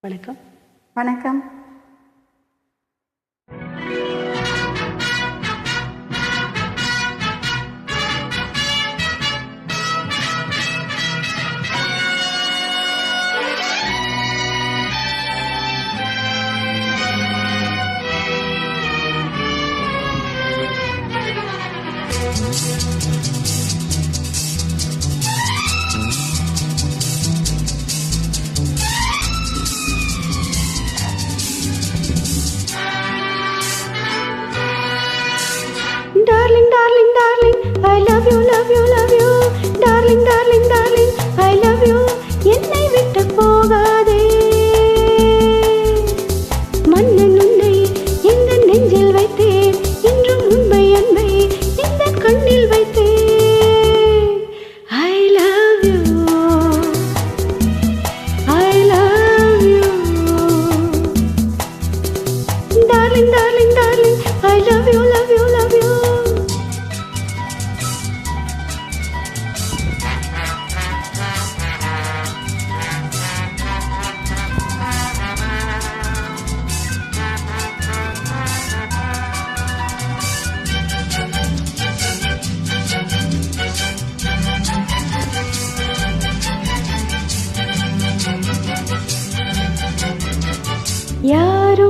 வணக்கம். வணக்கம். I love you love you love you darling darling darling I love you என்னை விட்டு போகாதே. மன்னன் உன்னை எந்த நெஞ்சில் வைத்தேன். இன்றும் உண்மை அன்பை இந்த கண்ணில் வைத்தேன். I love you I love you darling darling darling I love you ಯಾರು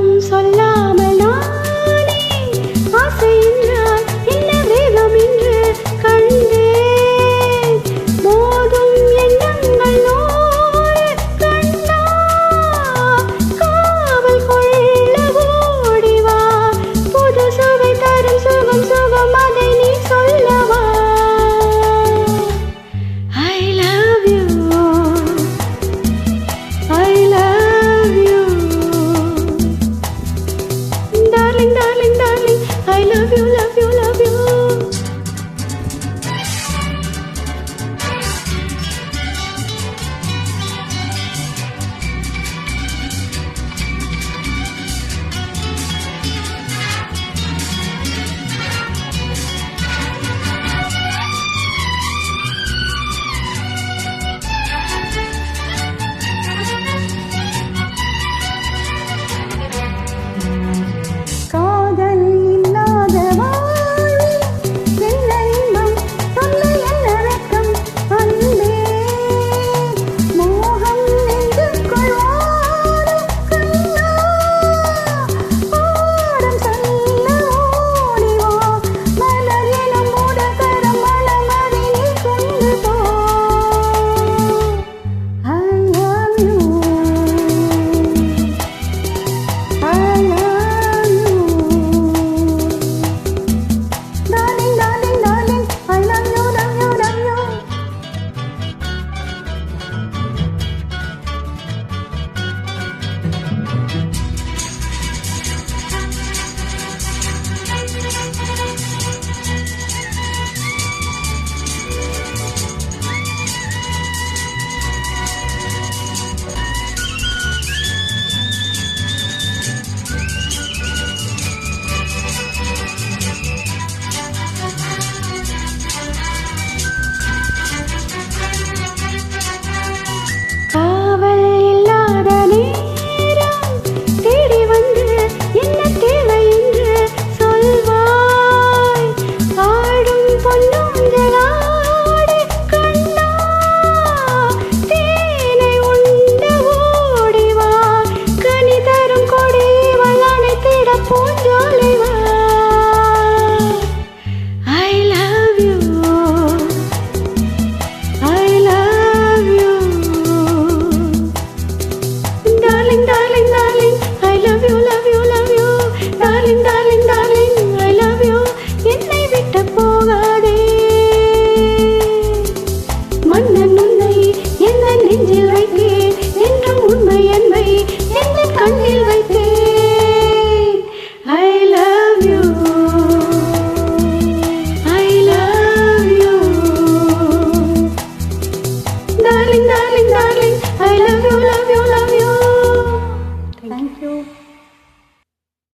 Olha!